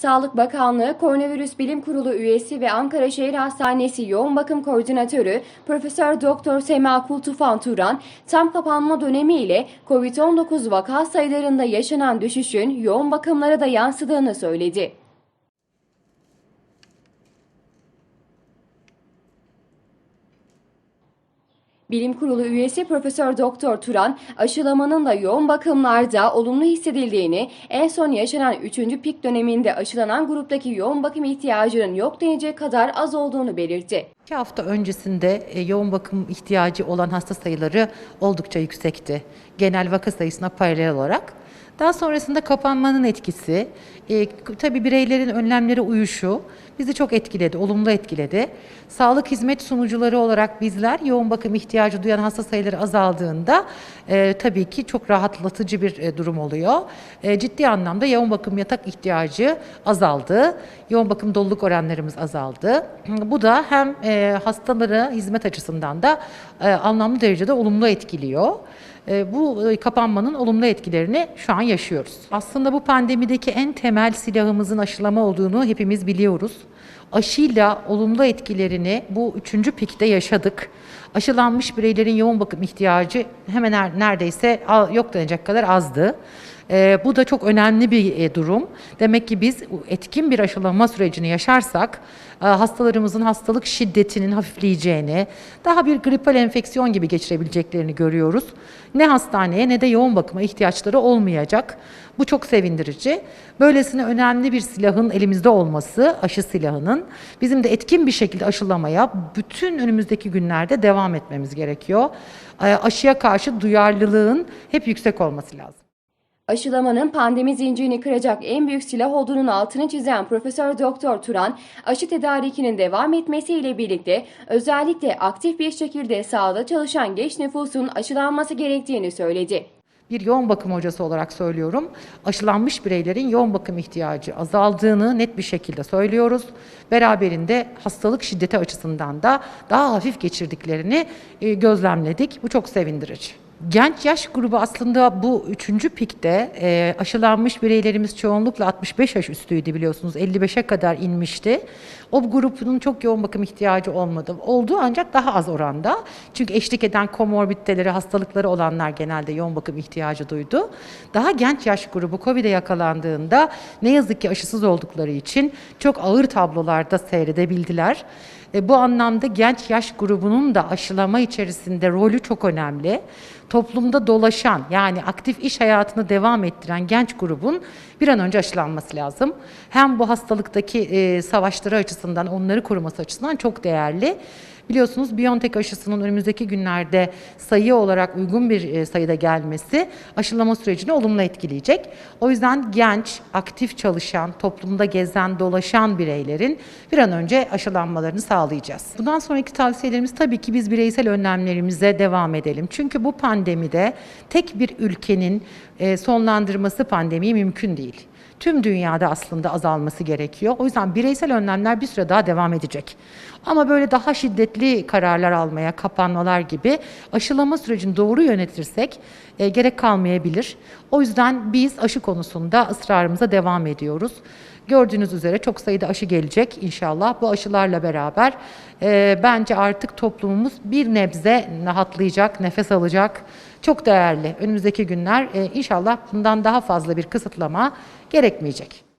Sağlık Bakanlığı Koronavirüs Bilim Kurulu üyesi ve Ankara Şehir Hastanesi Yoğun Bakım Koordinatörü Profesör Doktor Sema Kultufan Turan, tam kapanma dönemi ile COVID-19 vaka sayılarında yaşanan düşüşün yoğun bakımlara da yansıdığını söyledi. Bilim Kurulu üyesi Profesör Doktor Turan, aşılamanın da yoğun bakımlarda olumlu hissedildiğini, en son yaşanan 3. pik döneminde aşılanan gruptaki yoğun bakım ihtiyacının yok denecek kadar az olduğunu belirtti. İki hafta öncesinde e, yoğun bakım ihtiyacı olan hasta sayıları oldukça yüksekti. Genel vaka sayısına paralel olarak. Daha sonrasında kapanmanın etkisi, e, tabii bireylerin önlemlere uyuşu bizi çok etkiledi, olumlu etkiledi. Sağlık hizmet sunucuları olarak bizler yoğun bakım ihtiyacı duyan hasta sayıları azaldığında e, tabii ki çok rahatlatıcı bir e, durum oluyor. E, ciddi anlamda yoğun bakım yatak ihtiyacı azaldı. Yoğun bakım doluluk oranlarımız azaldı. Bu da hem e, hastalara hizmet açısından da e, anlamlı derecede olumlu etkiliyor. E, bu e, kapanmanın olumlu etkilerini şu an yaşıyoruz. Aslında bu pandemideki en temel silahımızın aşılama olduğunu hepimiz biliyoruz. Aşıyla olumlu etkilerini bu üçüncü pikte yaşadık. Aşılanmış bireylerin yoğun bakım ihtiyacı hemen her- neredeyse yok denecek kadar azdı. Ee, bu da çok önemli bir e, durum. Demek ki biz etkin bir aşılama sürecini yaşarsak e, hastalarımızın hastalık şiddetinin hafifleyeceğini, daha bir gripal enfeksiyon gibi geçirebileceklerini görüyoruz. Ne hastaneye ne de yoğun bakıma ihtiyaçları olmayacak. Bu çok sevindirici. Böylesine önemli bir silahın elimizde olması, aşı silahının bizim de etkin bir şekilde aşılamaya bütün önümüzdeki günlerde devam etmemiz gerekiyor. E, Aşıya karşı duyarlılığın hep yüksek olması lazım. Aşılamanın pandemi zincirini kıracak en büyük silah olduğunun altını çizen Profesör Doktor Turan, aşı tedarikinin devam etmesiyle birlikte özellikle aktif bir şekilde sahada çalışan genç nüfusun aşılanması gerektiğini söyledi. Bir yoğun bakım hocası olarak söylüyorum. Aşılanmış bireylerin yoğun bakım ihtiyacı azaldığını net bir şekilde söylüyoruz. Beraberinde hastalık şiddeti açısından da daha hafif geçirdiklerini e, gözlemledik. Bu çok sevindirici. Genç yaş grubu aslında bu üçüncü pikte e, aşılanmış bireylerimiz çoğunlukla 65 yaş üstüydü biliyorsunuz. 55'e kadar inmişti. O grubun çok yoğun bakım ihtiyacı olmadı. Oldu ancak daha az oranda. Çünkü eşlik eden komorbiditeleri, hastalıkları olanlar genelde yoğun bakım ihtiyacı duydu. Daha genç yaş grubu COVID'e yakalandığında ne yazık ki aşısız oldukları için çok ağır tablolarda seyredebildiler. E, bu anlamda genç yaş grubunun da aşılama içerisinde rolü çok önemli. Toplumda dolaşan yani aktif iş hayatını devam ettiren genç grubun bir an önce aşılanması lazım. Hem bu hastalıktaki e, savaşları açısından, onları koruması açısından çok değerli. Biliyorsunuz BioNTech aşısının önümüzdeki günlerde sayı olarak uygun bir e, sayıda gelmesi aşılama sürecini olumlu etkileyecek. O yüzden genç, aktif çalışan, toplumda gezen, dolaşan bireylerin bir an önce aşılanmalarını sağlayacağız. Bundan sonraki tavsiyelerimiz tabii ki biz bireysel önlemlerimize devam edelim. Çünkü bu pandemide tek bir ülkenin e, sonlandırması pandemiyi mümkün değil tüm dünyada aslında azalması gerekiyor. O yüzden bireysel önlemler bir süre daha devam edecek. Ama böyle daha şiddetli kararlar almaya, kapanmalar gibi aşılama sürecini doğru yönetirsek e, gerek kalmayabilir. O yüzden biz aşı konusunda ısrarımıza devam ediyoruz. Gördüğünüz üzere çok sayıda aşı gelecek inşallah. Bu aşılarla beraber e, bence artık toplumumuz bir nebze rahatlayacak, nefes alacak. Çok değerli. Önümüzdeki günler e, inşallah bundan daha fazla bir kısıtlama gerekmeyecek.